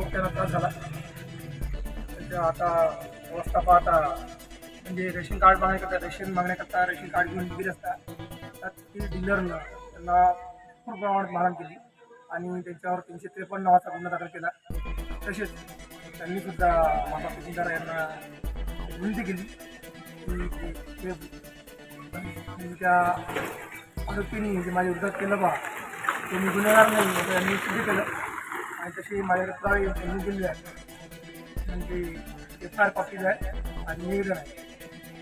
खूप त्यांना त्रास झाला. म्हणजे आता अवस्था पाहता म्हणजे रेशन कार्ड मागण्याकरता रेशन मागण्याकरता रेशन कार्ड घेऊन गेले असता त्यात ती डीलरनं त्यांना खूप प्रमाणात मारहाण केली आणि त्यांच्यावर तीनशे त्रेपन्न नावाचा गुन्हा दाखल केला. तसेच त्यांनी सुद्धा माता तहसीलदार यांना विनंती केली की ते- त्या आरोपीने जे माझ्या विरोधात केलं बा ते मी गुन्हेगार नाही त्यांनी सिद्ध केलं. आणि तशी पुरावे यांनी दिलेले आहे. म्हणजे एफ आर कॉपीज आहे आणि निवेदन आहे.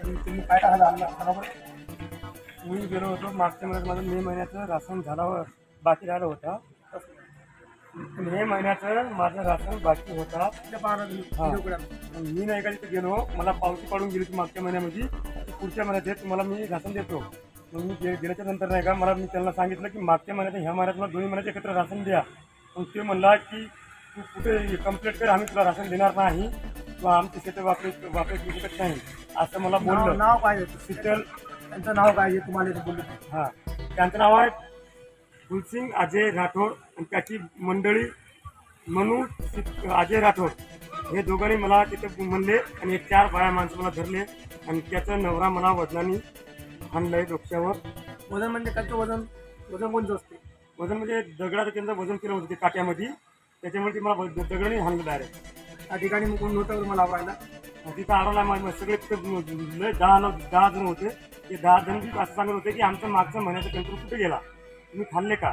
आणि तुम्ही काय टाकायला आणला बरोबर. मी गेलो होतो मागच्या महिन्यात माझं मे महिन्याचं राशन झालं बाकी राहिलं होता. मे महिन्याचं माझं राशन बाकी होता. मी नाही का तिथे गेलो मला पावती पाडून गेली होती मागच्या महिन्यामध्ये. पुढच्या महिन्यात तुम्हाला मी राशन देतो. मग मी गे गेल्याच्यानंतर नाही का मला मी त्यांना सांगितलं की मागच्या महिन्यात ह्या महिन्यात मला दोन्ही महिन्यात एकत्र राशन द्या. मग ते म्हणला की तू कुठे कंप्लेंट कर आम्ही तुला राशन देणार नाही. किंवा आमचे शेतं वापरे घेऊ शकत नाही. असं मला नाव बोललं. नाव काय आहे? शीतल त्यांचं नाव काय आहे? तुम्हाला इथे बोलले हां. त्यांचं नाव आहे फुलसिंग अजय राठोड आणि त्याची मंडळी मनू अजय राठोड. हे दोघांनी मला तिथे म्हणले आणि एक चार बाया माणसं मला धरले आणि त्याचा नवरा मला वजनाने हाणलंय डोक्यावर. वजन म्हणजे त्याचं वजन? वजन कोणतं असते? वजन म्हणजे दगडाचं त्यांचं वजन केलं होतं ते काट्यामध्ये. त्याच्यामुळे ते मला दगडाने हाणलं डायरेक्ट त्या ठिकाणी मग नव्हतं मला आवरायला. तिथं आडवला मा- सगळे तिथं दहा न- दहा जण होते. ते दहा जण असं सांगत होते की आमचं मागचं महिन्याचं कंट्रोल कुठे गेला? तुम्ही खाल्ले का?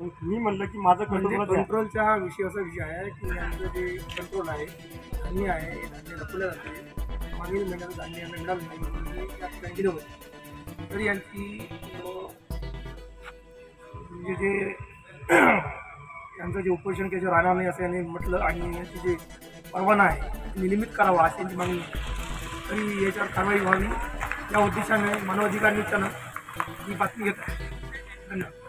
मग मी म्हणलं की माझं म्हणजे कंट्रोल कंट्रोलचा हा विषय असा विषय आहे की यांचं जे कंट्रोल आहे धान्य आहे हे धान्य लपवलं जाते. मागील महिन्यात धान्य मिळालं नाही मी गेलो होतो. तर यांची म्हणजे जे त्यांचं जे उपोषण केलं राहणार नाही असं यांनी म्हटलं आणि यांची जे परवाना आहे निलंबित करावा अशी यांची मागणी तरी याच्यावर कारवाई व्हावी या उद्देशाने मानवाधिकार निमित्तानं ही बातमी घेत आहे. धन्यवाद.